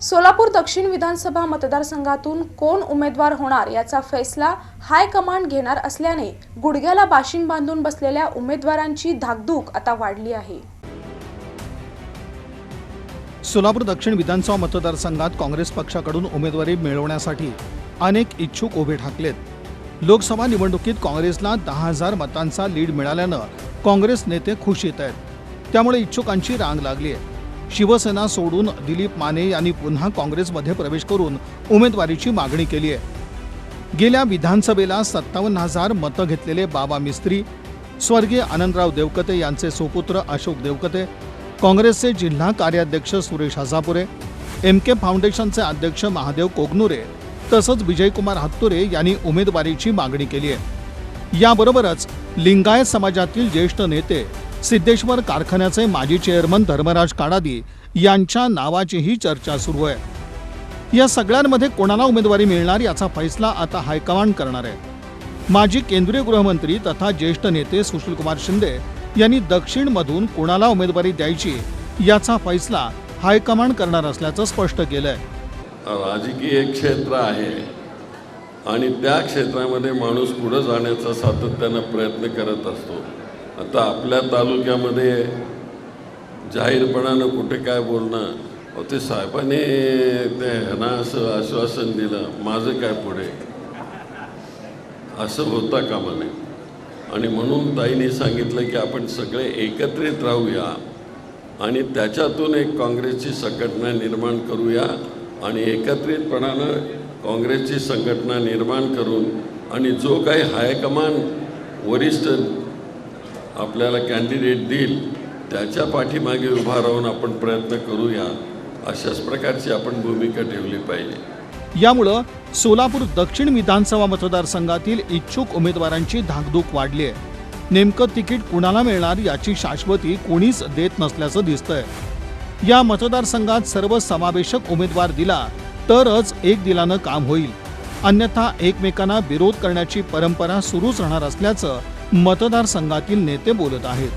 सोलापूर दक्षिण विधानसभा मतदारसंघातून कोण उमेदवार होणार याचा फैसला हायकमांड घेणार असल्याने गुडघ्याला बाशिंग बांधून बसलेल्या उमेदवारांची धाकधूक आता वाढली आहे. सोलापूर दक्षिण विधानसभा मतदारसंघात काँग्रेस पक्षाकडून उमेदवारी मिळवण्यासाठी अनेक इच्छुक उभे ठाकलेत. लोकसभा निवडणुकीत काँग्रेसला दहा हजार मतांचा लीड मिळाल्यानं काँग्रेस नेते खुश येत आहेत. त्यामुळे इच्छुकांची रांग लागली आहे. शिवसेना सोडून दिलीप माने यांनी पुन्हा काँग्रेसमध्ये प्रवेश करून उमेदवारीची मागणी केली आहे. गेल्या विधानसभेला सत्तावन्न हजार मतं घेतलेले बाबा मिस्त्री स्वर्गीय आनंदराव देवकते यांचे सुपुत्र अशोक देवकते काँग्रेसचे जिल्हा कार्याध्यक्ष सुरेश हजापुरे एम के फाउंडेशनचे अध्यक्ष महादेव कोगनुरे तसंच विजयकुमार हत्तुरे यांनी उमेदवारीची मागणी केली आहे. याबरोबरच लिंगायत समाजातील ज्येष्ठ नेते सिद्धेश्वर कारखान्याचे माजी चेअरमन धर्मराज काडादी यांच्या नावाचीही चर्चा सुरू आहे. या सगळ्यांमध्ये कोणाला उमेदवारी मिळणार याचा फैसला आता हायकमांड करणार आहे. माजी केंद्रीय गृहमंत्री तथा ज्येष्ठ नेते सुशीलकुमार शिंदे यांनी दक्षिणमधून कोणाला उमेदवारी द्यायची याचा फैसला हायकमांड करणार असल्याचं स्पष्ट केलंय. राजकीय क्षेत्र आहे आणि त्या क्षेत्रामध्ये माणूस पुढं जाण्याचा सातत्यानं प्रयत्न करत असतो. आता आपल्या तालुक्यामध्ये जाहीरपणानं कुठे काय बोलणं? अहो ते साहेबांनी ते ह्यांना असं आश्वासन दिलं माझं काय पुढे? असं होता कामा नये. आणि म्हणून ताईने सांगितलं की आपण सगळे एकत्रित राहूया आणि त्याच्यातून एक काँग्रेसची संघटना निर्माण करूया आणि एकत्रितपणानं काँग्रेसची संघटना निर्माण करून आणि जो काही हायकमान वरिष्ठ आपल्याला कॅन्डिडेट देईल त्याच्या पाठीमागे उभा राहून आपण प्रयत्न करूया अशाच प्रकारची आपण भूमिका ठेवली पाहिजे. यामुळं सोलापूर दक्षिण विधानसभा मतदारसंघातील इच्छुक उमेदवारांची धाकधूक वाढली आहे. नेमकं तिकीट कुणाला मिळणार याची शाश्वती कोणीच देत नसल्याचं दिसतंय. या मतदारसंघात सर्व समावेशक उमेदवार दिला तरच एक दिलानं काम होईल. अन्यथा एकमेकांना विरोध करण्याची परंपरा सुरूच राहणार असल्याचं मतदारसंघातील नेते बोलत आहेत.